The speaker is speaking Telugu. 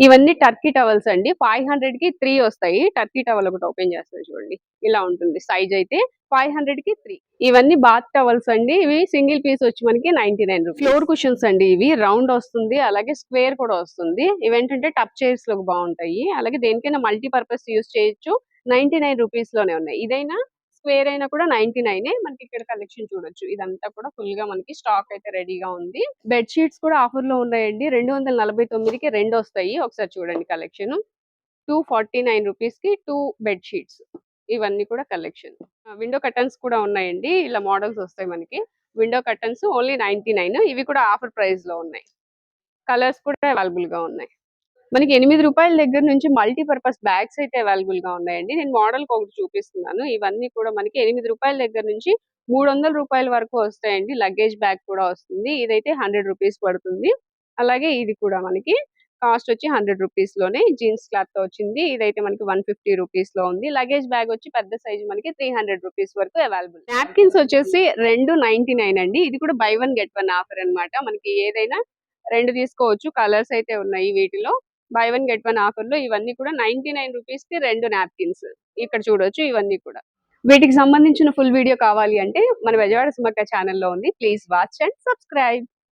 ఇవన్నీ టర్కీ టవల్స్ అండి. ఫైవ్ హండ్రెడ్కి త్రీ వస్తాయి. టర్కీ టవల్ ఒకటి ఓపెన్ చేస్తుంది చూడండి. ఇలా ఉంటుంది. సైజ్ అయితే ఫైవ్ హండ్రెడ్కి త్రీ ఇవన్నీ బాత్ టవల్స్ అండి. ఇవి సింగిల్ పీస్ వచ్చి మనకి నైన్టీ నైన్ ఫ్లోర్ కుషన్స్ అండి ఇవి. రౌండ్ వస్తుంది. అలాగే స్క్వేర్ కూడా వస్తుంది. ఇవేంటంటే టప్ చైర్స్లో బాగుంటాయి. అలాగే దేనికైనా మల్టీ పర్పస్ యూస్ చేయొచ్చు. నైన్టీ నైన్ రూపీస్లోనే ఉన్నాయి. ఇదైనా స్క్వేర్ అయినా కూడా నైన్టీ నైన్ మనకి ఇక్కడ కలెక్షన్ చూడొచ్చు. ఇదంతా కూడా ఫుల్గా మనకి స్టాక్ అయితే రెడీగా ఉంది. బెడ్ షీట్స్ కూడా ఆఫర్లో ఉన్నాయండి. రెండు వందల నలభై తొమ్మిదికి రెండు వస్తాయి ఒకసారి చూడండి కలెక్షన్. టూ ఫార్టీ నైన్ రూపీస్కి టూ బెడ్ షీట్స్. ఇవన్నీ కూడా కలెక్షన్. విండో కర్టన్స్ కూడా ఉన్నాయండి. ఇలా మోడల్స్ వస్తాయి మనకి. Window curtains only ninety nine. ఇవి కూడా ఆఫర్ ప్రైస్లో ఉన్నాయి. కలర్స్ కూడా అవైలబుల్గా ఉన్నాయి. మనకి ఎనిమిది రూపాయల దగ్గర నుంచి మల్టీపర్పస్ బ్యాగ్స్ అయితే అవైలబుల్గా ఉన్నాయండి. నేను మోడల్ ఒకటి చూపిస్తున్నాను. ఇవన్నీ కూడా మనకి ఎనిమిది రూపాయల దగ్గర నుంచి మూడు వందల రూపాయల వరకు వస్తాయండి. లగేజ్ బ్యాగ్ కూడా వస్తుంది. ఇదైతే హండ్రెడ్ రూపీస్ పడుతుంది. అలాగే ఇది కూడా మనకి కాస్ట్ వచ్చి హండ్రెడ్ రూపీస్లోనే జీన్స్ క్లాత్తో వచ్చింది. ఇదైతే మనకి వన్ ఫిఫ్టీ రూపీస్లో ఉంది. లగేజ్ బ్యాగ్ వచ్చి పెద్ద సైజ్ మనకి త్రీ హండ్రెడ్ రూపీస్ వరకు అవైలబుల్. నాప్కిన్స్ వచ్చేసి రెండు నైన్టీ నైన్ అండి. ఇది కూడా buy one get one offer అన్నమాట. మనకి ఏదైనా రెండు తీసుకోవచ్చు. కలర్స్ అయితే ఉన్నాయి వీటిలో. బై వన్ గెట్ వన్ ఆఫర్లో ఇవన్నీ కూడా నైన్టీ నైన్ రూపీస్కి రెండు నాప్కిన్స్ ఇక్కడ చూడొచ్చు ఇవన్నీ కూడా. వీటికి సంబంధించిన ఫుల్ వీడియో కావాలి అంటే మన బెజవాడ సుమక్క ఛానల్లో ఉంది. Please watch and subscribe